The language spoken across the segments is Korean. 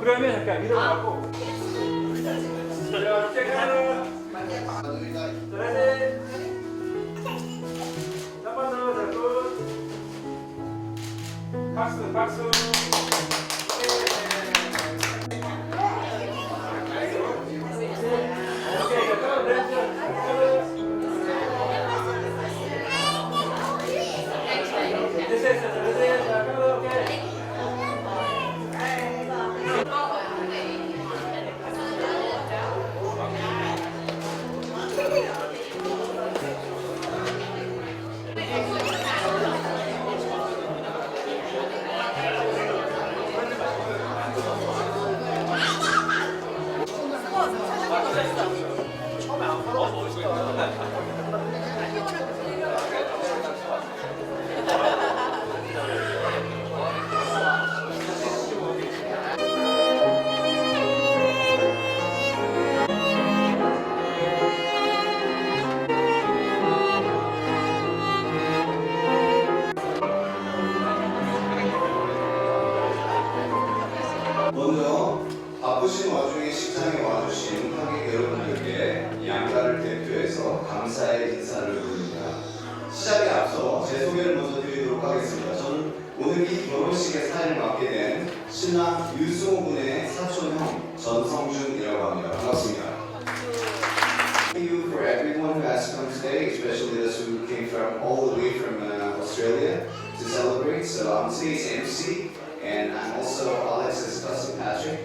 그러면 잠깐 자, 체크하나 잘하네. 한번 더, 자, 굿 from all the way from uh, Australia to celebrate. So I'm today's MC, and I'm also Alex's cousin Patrick.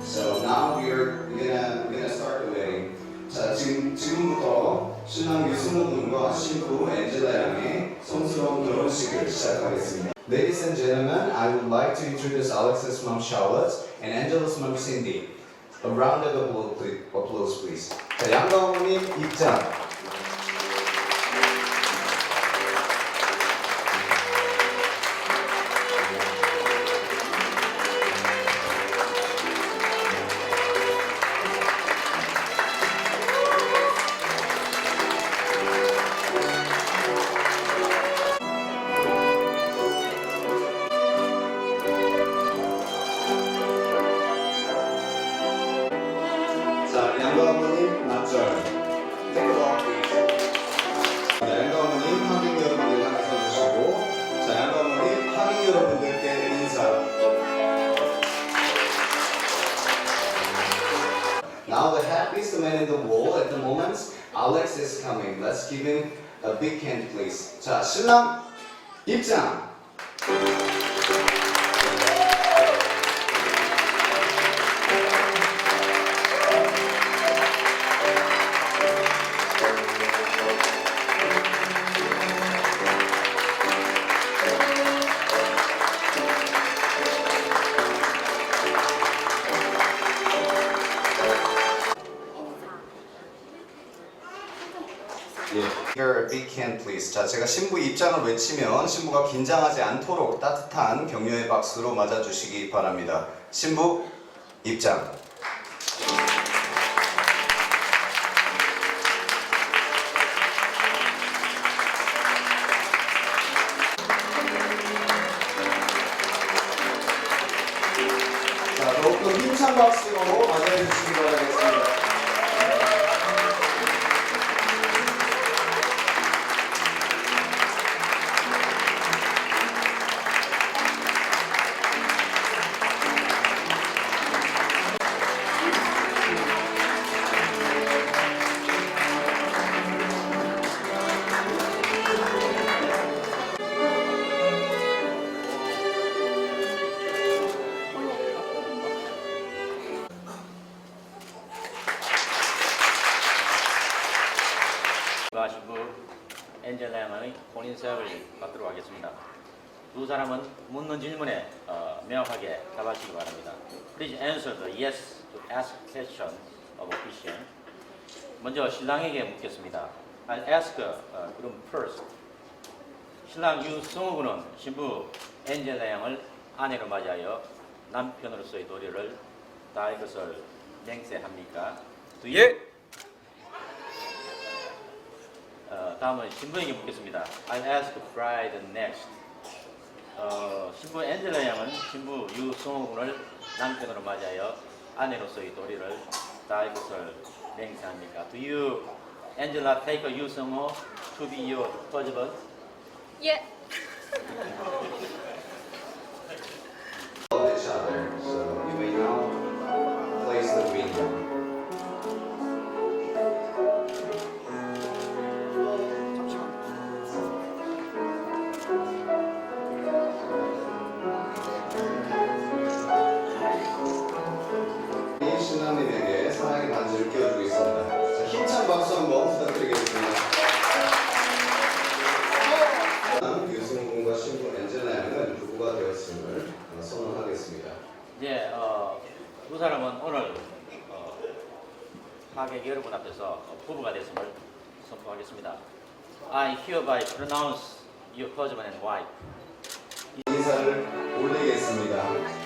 So now we're gonna we're gonna start the wedding. 자 지금 지금부터 신랑 유승호 군과 신부 엔젤라 양의 성스러운 결혼식을 시작하겠습니다. Ladies and gentlemen, I would like to introduce Alex's mom Charlotte and Angela's mom Cindy. A round of applause, please. applause, please. 자, 양가 어머님 입장. Hand, please. 자, 신랑 입장. Hand, please. 자, 제가 신부 입장을 외치면 신부가 긴장하지 않도록 따뜻한 격려의 박수로 맞아주시기 바랍니다. 신부 입장. 자, 더욱더 힘찬 박수 서약을 받도록 하겠습니다. 두 사람은 묻는 질문에 어, 명확하게 답하시기 바랍니다. Please answer the yes to ask question of official. 먼저 신랑에게 묻겠습니다. I'll ask uh, 그럼 first. 신랑 유성호 군은 신부 엔젤 양을 아내로 맞이하여 남편으로서의 도리를 다할 것을 맹세합니까? 예. 어, 다음은 신부에게 묻겠습니다. I'll ask bride next. 어, 신부 엔젤라 양은 신부 유성호 군을 남편으로 맞이하여 아내로서의 도리를 다할 것을 맹세합니까? Do you, Angela, take 유성호 to be your husband? 예. 하객 여러분 앞에서 어, 부부가 됐음을 선포하겠습니다. I hereby pronounce you husband and wife. 인사를 올리겠습니다.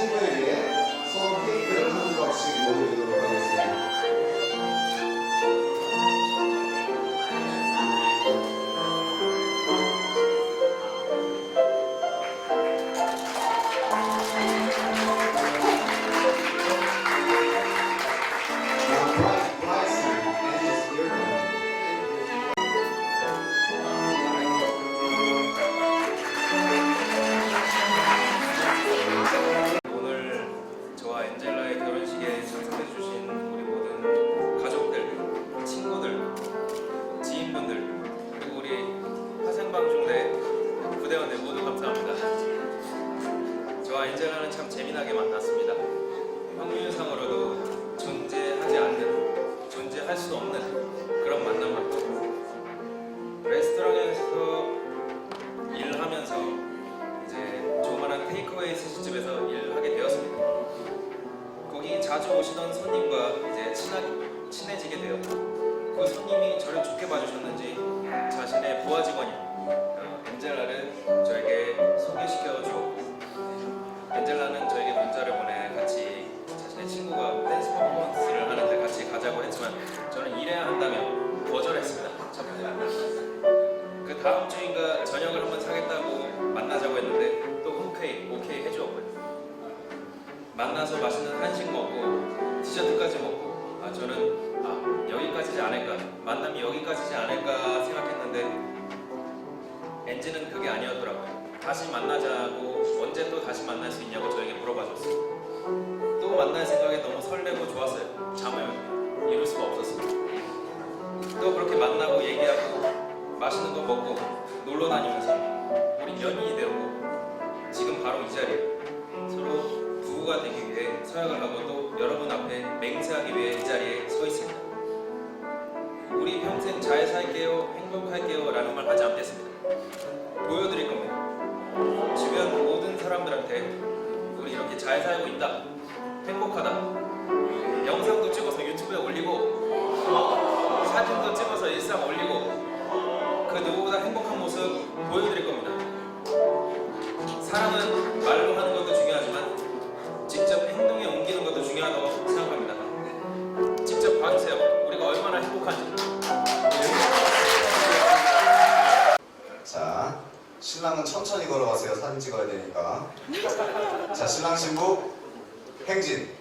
친구에게 선 케이크를 한 박씩 먹여주도록 하겠습니다. 엔젤라는 참 재미나게 만났습니다. 확률상으로도 놀러 다니면서 우리 연인이 되었고 지금 바로 이 자리에 서로 부부가 되기 위해 서약을 하고 또 여러분 앞에 맹세하기 위해 이 자리에 서 있습니다. 우리 평생 잘 살게요, 행복할게요 라는 말 하지 않겠습니다. 보여드릴 겁니다. 주변 모든 사람들한테 우리 이렇게 잘 살고 있다, 행복하다, 영상도 찍어서 유튜브에 올리고 사진도 찍어서 일상 올리고 그 누구보다 행복한 모습 보여드릴 겁니다. 사랑은 말로 하는 것도 중요하지만 직접 행동에 옮기는 것도 중요하다고 생각합니다. 직접 봐주세요. 우리가 얼마나 행복한지. 자, 신랑은 천천히 걸어가세요. 사진 찍어야 되니까. 자, 신랑 신부 행진.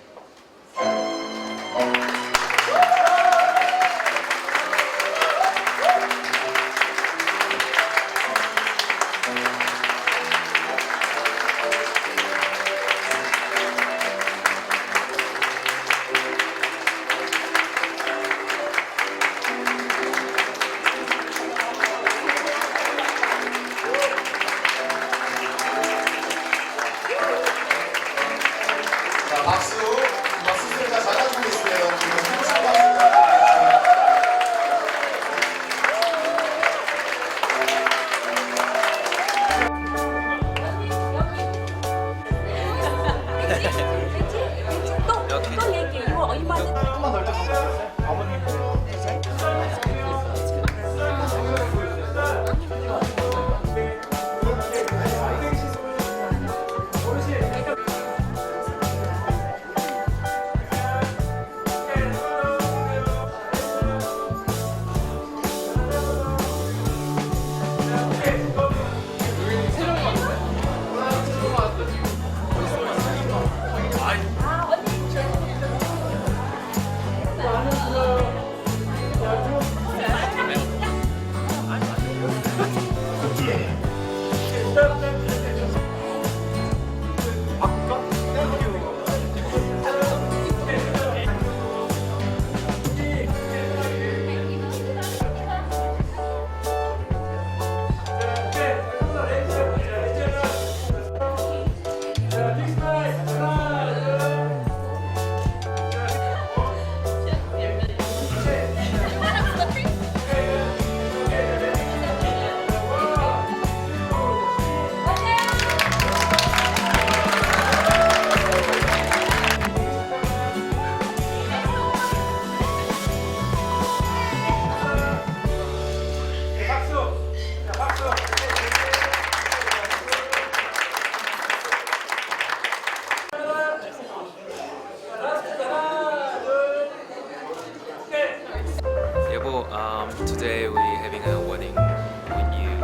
um, today we having a wedding with you,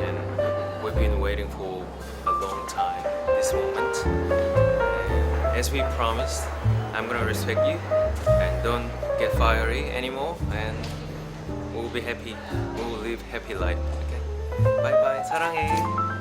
and we've been waiting for a long time this moment. And as we promised, I'm gonna respect you and don't get fiery anymore, and we'll be happy. We will live happy life. Okay. Bye bye. 사랑해.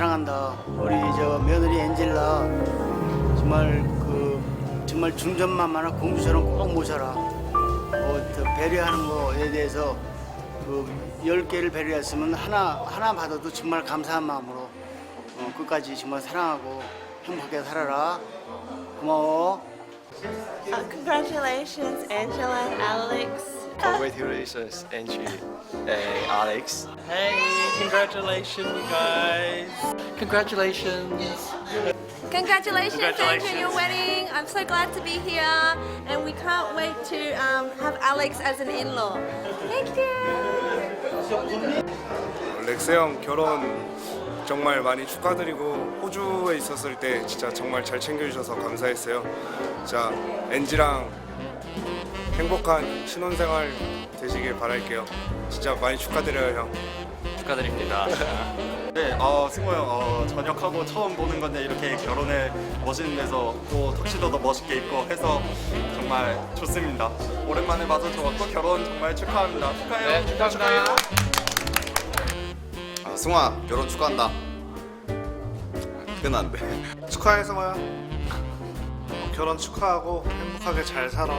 사랑한다. 우리 저 며느리 엔젤라 정말 그 정말 중전만만한 공주처럼 꼭 모셔라. 어, 저 배려하는 거에 대해서 그열 개를 배려했으면 하나 하나 받아도 정말 감사한 마음으로 어, 끝까지 정말 사랑하고 행복하게 살아라. 고마워. Uh, congratulations, Angela and Alex. Congratulations, Angie and Alex. Hey, congratulations, guys. Congratulations. Congratulations, Andrew, on your wedding. I'm so glad to be here, and we can't wait to um, have Alex as an in-law. Thank you. 렉스 형 결혼 정말 많이 축하드리고 호주에 있었을 때 진짜 정말 잘 챙겨주셔서 감사했어요. 자 엔지랑 행복한 신혼생활 되시길 바랄게요. 진짜 많이 축하드려요 형. 축하드립니다. 네, 어, 승호 형 어, 전역하고 처음 보는 건데 이렇게 결혼을 멋있는 데서 또 턱시도도 멋있게 입고 해서 정말 좋습니다. 오랜만에 봐서 좋았고 결혼 정말 축하합니다. 축하해요. 네, 축하합니다. 아, 승화 결혼 축하한다. 그건 안 돼. 축하해 성호야. 결혼 축하하고 행복하게 잘 살아.